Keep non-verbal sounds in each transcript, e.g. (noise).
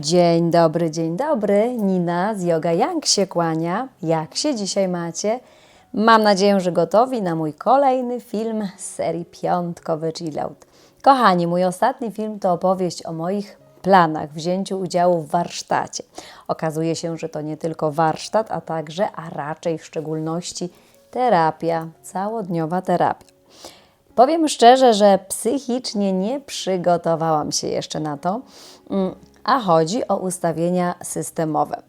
Dzień dobry, dzień dobry. Nina z Yoga Yang się kłania. Jak się dzisiaj macie? Mam nadzieję, że gotowi na mój kolejny film z serii Piątkowy Chillout. Kochani, mój ostatni film to opowieść o moich planach, wzięciu udziału w warsztacie. Okazuje się, że to nie tylko warsztat, a także, a raczej w szczególności terapia, całodniowa terapia. Powiem szczerze, że psychicznie nie przygotowałam się jeszcze na to, mm, a chodzi o ustawienia systemowe.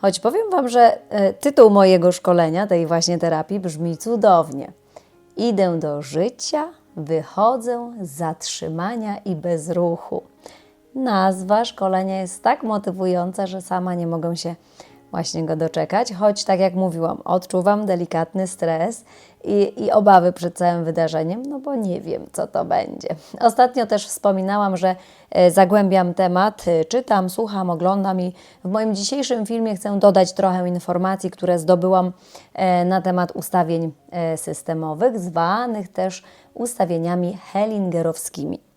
Choć powiem Wam, że e, tytuł mojego szkolenia, tej właśnie terapii, brzmi cudownie. Idę do życia, wychodzę z zatrzymania i bezruchu. Nazwa szkolenia jest tak motywująca, że sama nie mogę się właśnie go doczekać, choć tak jak mówiłam, odczuwam delikatny stres i, i obawy przed całym wydarzeniem, no bo nie wiem, co to będzie. Ostatnio też wspominałam, że e, zagłębiam temat, e, czytam, słucham, oglądam i w moim dzisiejszym filmie chcę dodać trochę informacji, które zdobyłam e, na temat ustawień systemowych, zwanych też ustawieniami hellingerowskimi.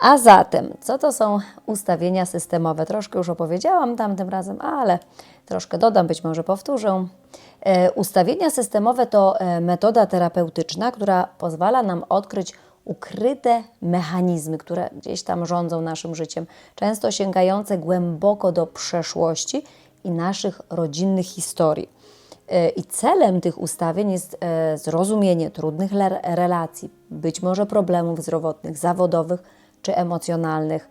A zatem, co to są ustawienia systemowe? Troszkę już opowiedziałam tamtym razem, ale troszkę dodam, być może powtórzę. E, ustawienia systemowe to e, metoda terapeutyczna, która pozwala nam odkryć ukryte mechanizmy, które gdzieś tam rządzą naszym życiem, często sięgające głęboko do przeszłości i naszych rodzinnych historii. E, I celem tych ustawień jest zrozumienie trudnych relacji, być może problemów zdrowotnych, zawodowych czy emocjonalnych.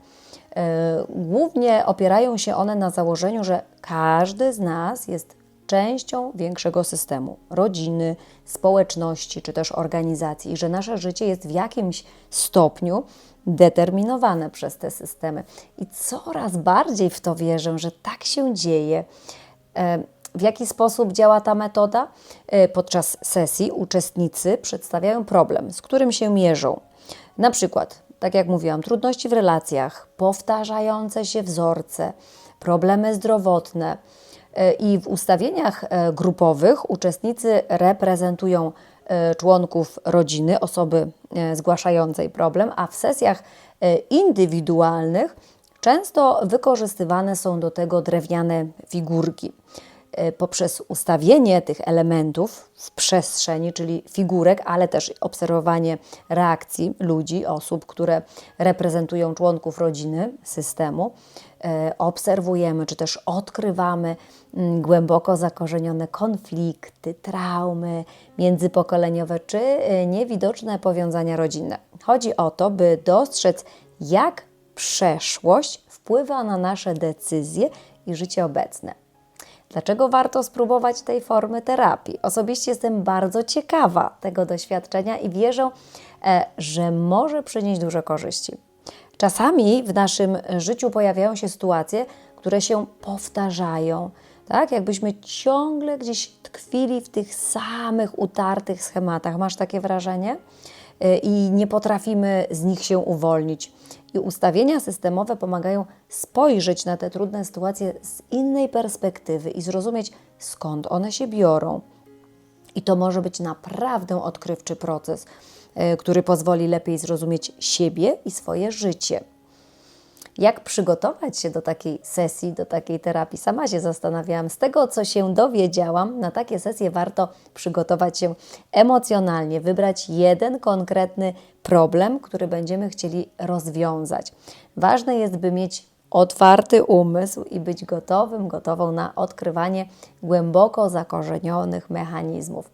E, Głównie opierają się one na założeniu, że każdy z nas jest częścią większego systemu rodziny, społeczności czy też organizacji, i że nasze życie jest w jakimś stopniu determinowane przez te systemy. I coraz bardziej w to wierzę, że tak się dzieje. E, W jaki sposób działa ta metoda? E, Podczas sesji uczestnicy przedstawiają problem, z którym się mierzą. Na przykład, tak jak mówiłam, trudności w relacjach, powtarzające się wzorce, problemy zdrowotne. E, I w ustawieniach e, grupowych uczestnicy reprezentują e, członków rodziny, osoby zgłaszającej problem, a w sesjach indywidualnych często wykorzystywane są do tego drewniane figurki. E, Poprzez ustawienie tych elementów w przestrzeni, czyli figurek, ale też obserwowanie reakcji ludzi, osób, które reprezentują członków rodziny, systemu, e, obserwujemy czy też odkrywamy mm, głęboko zakorzenione konflikty, traumy międzypokoleniowe czy e, niewidoczne powiązania rodzinne. Chodzi o to, by dostrzec, jak przeszłość wpływa na nasze decyzje i życie obecne. Dlaczego warto spróbować tej formy terapii? Osobiście jestem bardzo ciekawa tego doświadczenia i wierzę, e, że może przynieść duże korzyści. Czasami w naszym życiu pojawiają się sytuacje, które się powtarzają, tak? Jakbyśmy ciągle gdzieś tkwili w tych samych utartych schematach. Masz takie wrażenie? Y, I nie potrafimy z nich się uwolnić. I ustawienia systemowe pomagają spojrzeć na te trudne sytuacje z innej perspektywy i zrozumieć, skąd one się biorą. I to może być naprawdę odkrywczy proces, y, który pozwoli lepiej zrozumieć siebie i swoje życie. Jak przygotować się do takiej sesji, do takiej terapii? Sama się zastanawiałam. Z tego, co się dowiedziałam, na takie sesje warto przygotować się emocjonalnie, wybrać jeden konkretny problem, który będziemy chcieli rozwiązać. Ważne jest, by mieć otwarty umysł i być gotowym, gotową na odkrywanie głęboko zakorzenionych mechanizmów.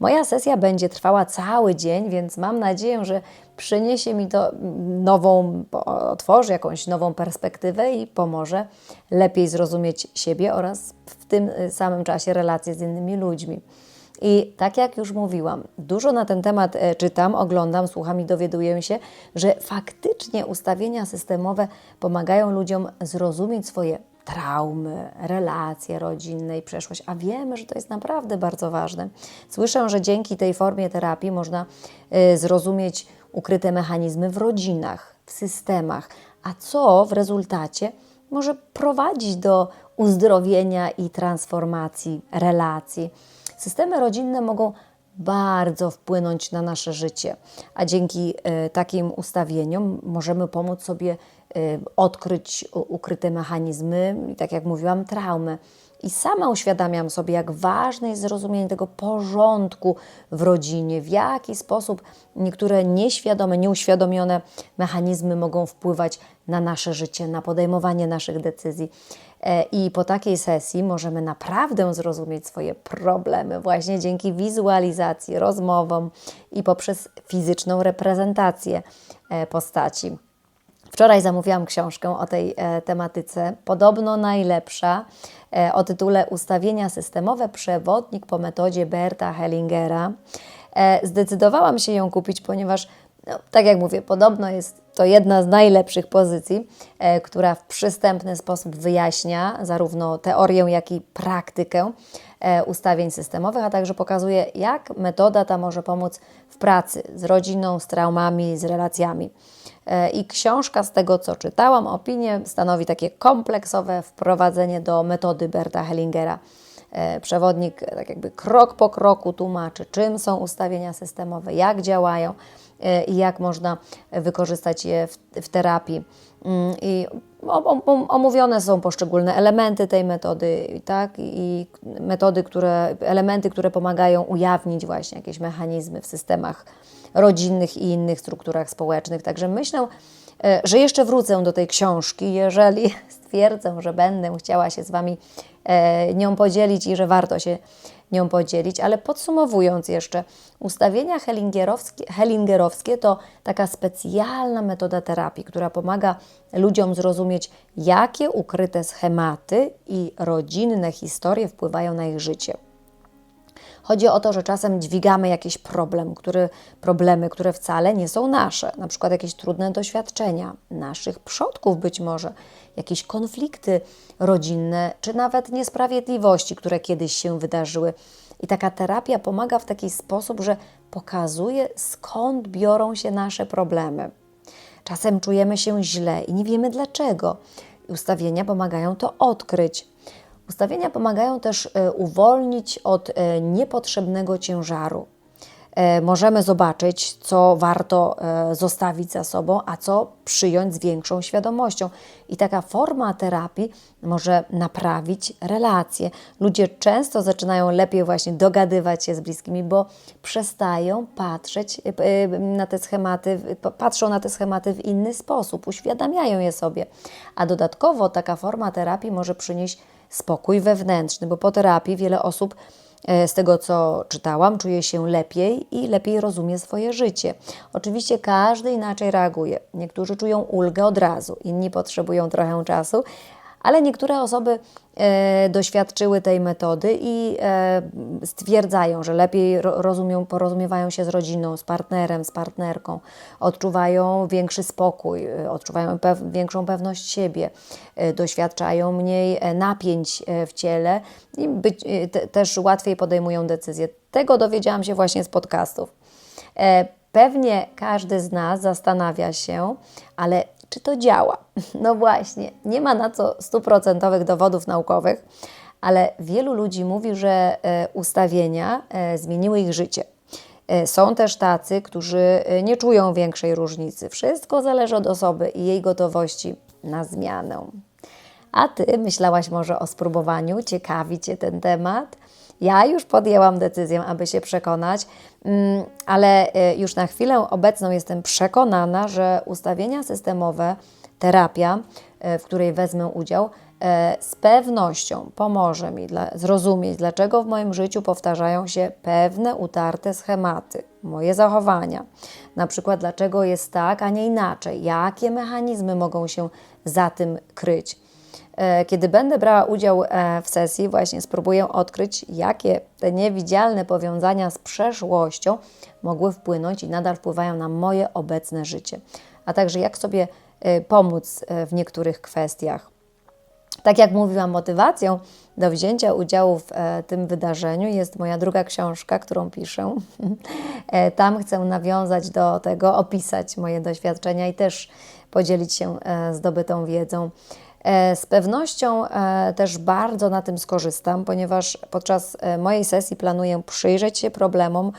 Moja sesja będzie trwała cały dzień, więc mam nadzieję, że przyniesie mi to nową, otworzy jakąś nową perspektywę i pomoże lepiej zrozumieć siebie oraz w tym samym czasie relacje z innymi ludźmi. I tak jak już mówiłam, dużo na ten temat e, czytam, oglądam, słucham i dowiaduję się, że faktycznie ustawienia systemowe pomagają ludziom zrozumieć swoje traumy, relacje rodzinne i przeszłość, a wiemy, że to jest naprawdę bardzo ważne. Słyszę, że dzięki tej formie terapii można e, zrozumieć ukryte mechanizmy w rodzinach, w systemach, a co w rezultacie może prowadzić do uzdrowienia i transformacji relacji. Systemy rodzinne mogą bardzo wpłynąć na nasze życie. A dzięki e, takim ustawieniom możemy pomóc sobie e, odkryć ukryte mechanizmy, tak jak mówiłam, traumy. I sama uświadamiam sobie, jak ważne jest zrozumienie tego porządku w rodzinie, w jaki sposób niektóre nieświadome, nieuświadomione mechanizmy mogą wpływać na nasze życie, na podejmowanie naszych decyzji. E, I po takiej sesji możemy naprawdę zrozumieć swoje problemy właśnie dzięki wizualizacji, rozmowom i poprzez fizyczną reprezentację e, postaci. Wczoraj zamówiłam książkę o tej e, tematyce, podobno najlepsza, o tytule Ustawienia systemowe przewodnik po metodzie Berta Hellingera. Zdecydowałam się ją kupić, ponieważ, no, tak jak mówię, podobno jest to jedna z najlepszych pozycji, e, która w przystępny sposób wyjaśnia zarówno teorię, jak i praktykę e, ustawień systemowych, a także pokazuje, jak metoda ta może pomóc w pracy z rodziną, z traumami, z relacjami. E, I książka, z tego co czytałam, opinie stanowi takie kompleksowe wprowadzenie do metody Berta Hellingera. E, przewodnik, tak jakby krok po kroku tłumaczy, czym są ustawienia systemowe, jak działają i jak można wykorzystać je w, w terapii. Mm, I omówione są poszczególne elementy tej metody, tak? I metody, które, elementy, które pomagają ujawnić właśnie jakieś mechanizmy w systemach rodzinnych i innych strukturach społecznych. Także myślę, e, że jeszcze wrócę do tej książki, jeżeli (laughs) stwierdzę, że będę chciała się z Wami e, nią podzielić i że warto się nią podzielić. Ale podsumowując jeszcze, ustawienia hellingerowskie, hellingerowskie to taka specjalna metoda terapii, która pomaga ludziom zrozumieć, jakie ukryte schematy i rodzinne historie wpływają na ich życie. Chodzi o to, że czasem dźwigamy jakiś problem, który, problemy, które wcale nie są nasze, na przykład jakieś trudne doświadczenia naszych przodków być może, jakieś konflikty rodzinne, czy nawet niesprawiedliwości, które kiedyś się wydarzyły. I taka terapia pomaga w taki sposób, że pokazuje skąd biorą się nasze problemy. Czasem czujemy się źle i nie wiemy dlaczego. Ustawienia pomagają to odkryć. Ustawienia pomagają też e, uwolnić od e, niepotrzebnego ciężaru. E, możemy zobaczyć, co warto zostawić za sobą, a co przyjąć z większą świadomością. I taka forma terapii może naprawić relacje. Ludzie często zaczynają lepiej właśnie dogadywać się z bliskimi, bo przestają patrzeć na te schematy, patrzą na te schematy w inny sposób, uświadamiają je sobie. A dodatkowo taka forma terapii może przynieść spokój wewnętrzny, bo po terapii wiele osób e, z tego, co czytałam, czuje się lepiej i lepiej rozumie swoje życie. Oczywiście każdy inaczej reaguje. Niektórzy czują ulgę od razu, inni potrzebują trochę czasu, ale niektóre osoby e, doświadczyły tej metody i e, stwierdzają, że lepiej rozumią, porozumiewają się z rodziną, z partnerem, z partnerką, odczuwają większy spokój, e, odczuwają pew większą pewność siebie, doświadczają mniej napięć w ciele i być, te, też łatwiej podejmują decyzje. Tego dowiedziałam się właśnie z podcastów. Pewnie każdy z nas zastanawia się, ale czy to działa. No właśnie, nie ma na to stuprocentowych dowodów naukowych, ale wielu ludzi mówi, że e, ustawienia e, zmieniły ich życie. E, są też tacy, którzy nie czują większej różnicy. Wszystko zależy od osoby i jej gotowości na zmianę. A ty myślałaś może o spróbowaniu? Ciekawi cię ten temat? Ja już podjęłam decyzję, aby się przekonać, mm, ale e, już na chwilę obecną jestem przekonana, że ustawienia systemowe, terapia, e, w której wezmę udział, e, z pewnością pomoże mi dla, zrozumieć, dlaczego w moim życiu powtarzają się pewne utarte schematy, moje zachowania. Na przykład, dlaczego jest tak, a nie inaczej, jakie mechanizmy mogą się za tym kryć. E, kiedy będę brała udział e, w sesji, właśnie spróbuję odkryć, jakie te niewidzialne powiązania z przeszłością mogły wpłynąć i nadal wpływają na moje obecne życie, a także jak sobie e, pomóc w niektórych kwestiach. Tak jak mówiłam, motywacją do wzięcia udziału w tym wydarzeniu jest moja druga książka, którą piszę. (laughs) Tam chcę nawiązać do tego, opisać moje doświadczenia i też podzielić się zdobytą wiedzą. E, Z pewnością e, też bardzo na tym skorzystam, ponieważ podczas e, mojej sesji planuję przyjrzeć się problemom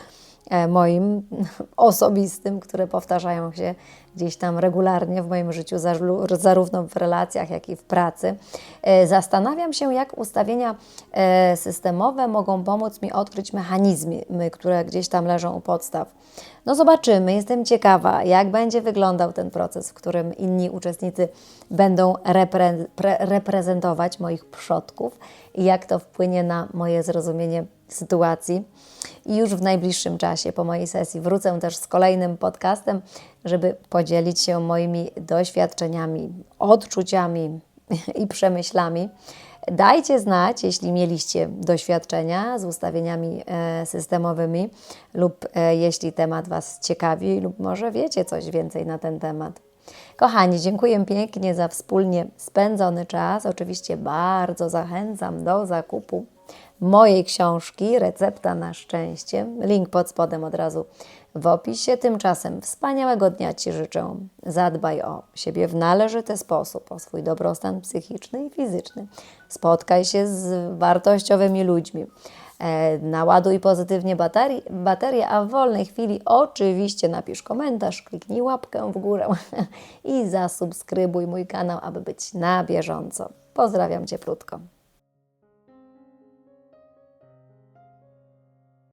moim (laughs) osobistym, które powtarzają się gdzieś tam regularnie w moim życiu, zarówno w relacjach, jak i w pracy. Zastanawiam się, jak ustawienia systemowe mogą pomóc mi odkryć mechanizmy, które gdzieś tam leżą u podstaw. No zobaczymy, jestem ciekawa, jak będzie wyglądał ten proces, w którym inni uczestnicy będą repre- pre- reprezentować moich przodków i jak to wpłynie na moje zrozumienie sytuacji. I już w najbliższym czasie po mojej sesji wrócę też z kolejnym podcastem, żeby podzielić się moimi doświadczeniami, odczuciami (laughs) i przemyślami. Dajcie znać, jeśli mieliście doświadczenia z ustawieniami e, systemowymi lub e, jeśli temat Was ciekawi lub może wiecie coś więcej na ten temat. Kochani, dziękuję pięknie za wspólnie spędzony czas. Oczywiście bardzo zachęcam do zakupu mojej książki Recepta na szczęście. Link pod spodem od razu w opisie. Tymczasem wspaniałego dnia Ci życzę. Zadbaj o siebie w należyty sposób, o swój dobrostan psychiczny i fizyczny. Spotkaj się z wartościowymi ludźmi. E, Naładuj pozytywnie baterii, baterię, a w wolnej chwili oczywiście napisz komentarz, kliknij łapkę w górę (laughs) i zasubskrybuj mój kanał, aby być na bieżąco. Pozdrawiam Cię.